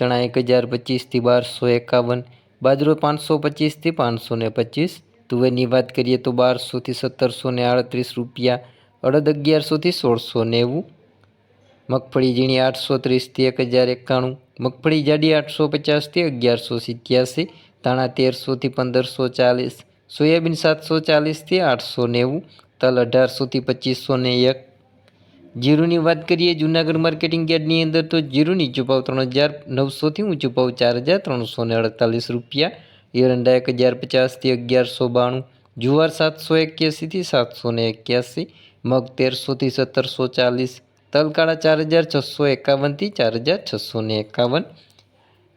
ચણા એક હજાર પચીસથી બારસો એકાવન, બાજરો પાંચસો પચીસથી પાંચસો ને પચીસ, તુવેરની વાત કરીએ તો બારસોથી સત્તરસો ને આડત્રીસ રૂપિયા, અડદ અગિયારસોથી સોળસો નેવું, મગફળી ઝીણી આઠસો ત્રીસથી એક હજાર એકાણું, મગફળી જાડી આઠસો પચાસથી અગિયારસો સિત્યાસી, ધાણા તેરસોથી પંદરસો ચાલીસ, સોયાબીન સાતસો ચાલીસથી આઠસો નેવું, તલ અઢારસોથી પચીસો ને એક જીરુની વાત કરીએ, જૂનાગઢ માર્કેટિંગ યાર્ડની અંદર તો જીરુની ભાવ ત્રણ હજાર નવસોથી ઊંચું ભાવ ચાર હજાર ત્રણસો ને અડતાલીસ રૂપિયા. એરંડા એક હજાર પચાસથી અગિયારસો બાણું. જુવાર સાતસો એક્યાસીથી સાતસો ને એક્યાસી. મગ તેરસોથી સત્તરસો ચાલીસ. તલકાળા ચાર હજાર છસો એકાવનથી ચાર હજાર છસો ને એકાવન.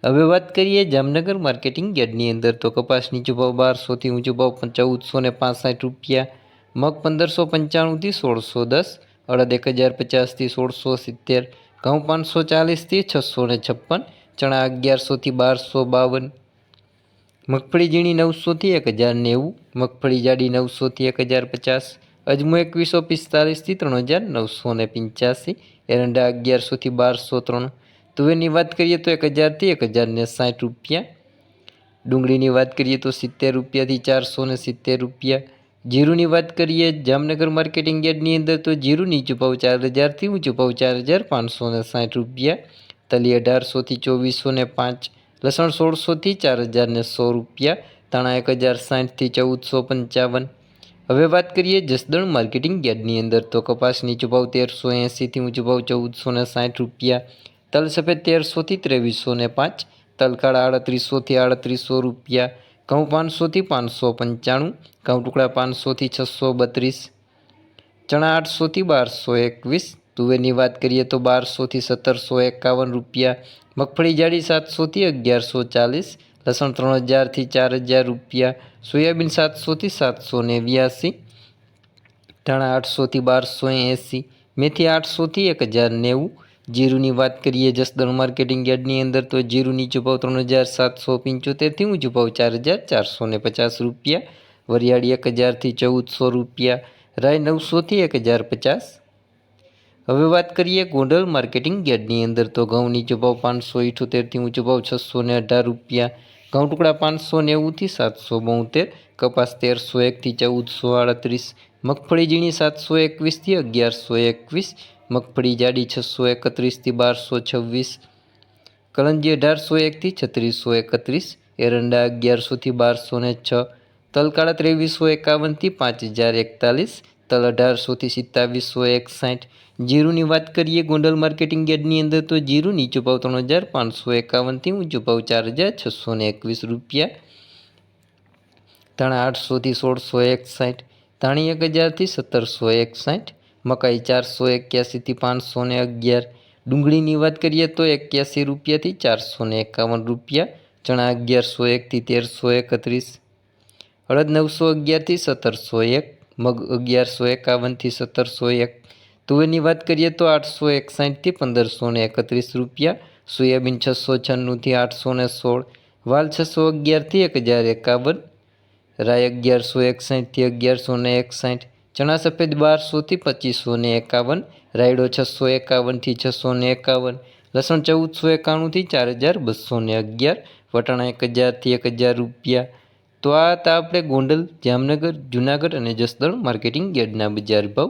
હવે વાત કરીએ જામનગર માર્કેટિંગ યાર્ડની અંદર તો કપાસની નીચો બારસોથી ઊંચો ભાવ ચૌદસો ને રૂપિયા. મગ પંદરસો પંચાણુંથી સોળસો દસ. અડદ એક હજાર પચાસથી સોળસો સિત્તેર, ઘઉં પાંચસો ચાલીસથી છસો ને છપ્પન, ચણા અગિયારસોથી બારસો બાવન, મગફળી ઝીણી નવસોથી એક હજાર નેવું, મગફળી જાડી નવસોથી એક હજાર પચાસ, અજમો એકવીસો પિસ્તાલીસથી ત્રણ હજાર નવસો ને પંચ્યાસી, એરંડા અગિયારસોથી બારસો ત્રણ, તુવેરની વાત કરીએ તો એક હજારથી એક હજાર ને સાઠ રૂપિયા, ડુંગળીની વાત કરીએ તો સિત્તેર રૂપિયાથી ચારસો ને સિત્તેર રૂપિયા જીરુની વાત કરીએ, જામનગર માર્કેટિંગ યાર્ડની અંદર તો જીરું નીચું ચાર હજારથી ઊંચું ભાવ ચાર હજાર પાંચસો ને સાઠ રૂપિયા, તલી અઢારસોથી ચોવીસો ને પાંચ, લસણ સોળસોથી ચાર હજાર ને સો રૂપિયા, ધાણા એક હજાર સાઠથી ચૌદસો પંચાવન. હવે વાત કરીએ જસદણ માર્કેટિંગ યાર્ડની અંદર તો કપાસ નીચો તેરસો એંસીથી ઊંચું ભાવ ચૌદસો સાઠ રૂપિયા, તલ સફેદ તેરસોથી ત્રેવીસો ને પાંચ તલકાળા આડત્રીસોથી આડત્રીસો રૂપિયા ઘઉં પાંચસોથી પાંચસો પંચાણું ઘઉં ટુકડા પાંચસોથી છસો બત્રીસ, ચણા આઠસોથી બારસો એકવીસ, તુવેરની વાત કરીએ તો બારસોથી સત્તરસો એકાવન રૂપિયા, મગફળી જાડી સાતસોથી અગિયારસો ચાલીસ, લસણ ત્રણ હજારથી ચાર હજાર રૂપિયા, સોયાબીન સાતસોથી સાતસો નેવ્યાસી, ધાણા આઠસોથી બારસો એંસી, મેથી આઠસોથી એક હજાર નેવું જીરુની વાત કરીએ જસદણ માર્કેટિંગ યાર્ડની અંદર, તો જીરું નીચો ત્રણ હજાર સાતસો પંચોતેરથી હું ભાવ ચાર હજાર ચારસો ને પચાસ રૂપિયા. વરિયાળી એક હજારથી ચૌદસો રૂપિયા. રાય નવસોથી એક હજાર પચાસ. હવે વાત કરીએ ગોંડલ માર્કેટિંગ યાર્ડની અંદર, તો ઘઉંની નીચો પાંચસો ઇઠોતેરથી હું ભાવ છસો ને અઢાર રૂપિયા. ઘઉં ટુકડા પાંચસો નેવુંથી સાતસો બોતેર. કપાસ તેરસો એકથી ચૌદસો આડત્રીસ. મગફળી ઝીણી સાતસો એકવીસથી અગિયારસો એકવીસ, મગફળી જાડી છસો એકત્રીસથી બારસો છવ્વીસ, કલંજી અઢારસો એકથી છત્રીસો એકત્રીસ, એરંડા અગિયારસોથી બારસો ને છ, તલકાળા ત્રેવીસો એકાવનથી પાંચ હજાર એકતાલીસ, તલ અઢારસોથી સિત્તાવીસો એકસાઠ. જીરુની વાત કરીએ ગોંડલ માર્કેટિંગ યાર્ડની અંદર તો જીરું નીચો ભાવ ત્રણ હજાર પાંચસો એકાવનથી ઊંચો ભાવ ચાર હજાર છસો ને એકવીસ રૂપિયા. ધાણા આઠસોથી સોળસો એકસાઠ. ધાણી એક હજારથી સત્તરસો એકસાઠ, મકાઈ ચારસો એક્યાસીથી પાંચસો ને અગિયાર. ડુંગળીની વાત કરીએ તો એક્યાસી રૂપિયાથી ચારસો ને એકાવન રૂપિયા, ચણા અગિયારસો એકથી તેરસો એકત્રીસ. અડદ નવસો અગિયારથી સત્તરસો એક, મગ અગિયારસો એકાવનથી સત્તરસો એક. તુવેરની વાત કરીએ તો આઠસો એકસાઠથી પંદરસો ને એકત્રીસ રૂપિયા, સોયાબીન છસો છન્નુંથી આઠસો ને સોળ, વાલ છસો અગિયારથી એક હજાર એકાવન રાય અગિયારસો એકસાઠથી અગિયારસો ને એકસાઠ, ચણા સફેદ બારસોથી પચીસો ને એકાવન, રાયડો છસો એકાવનથી છસો ને એકાવન, લસણ ચૌદસો એકાણુંથી ચાર હજાર બસો ને અગિયાર, વટાણા એક હજારથી એક હજાર રૂપિયા. તો આ હતા આપણે ગોંડલ, જામનગર, જુનાગઢ અને જસદણ માર્કેટિંગ યાર્ડના બજાર ભાવ.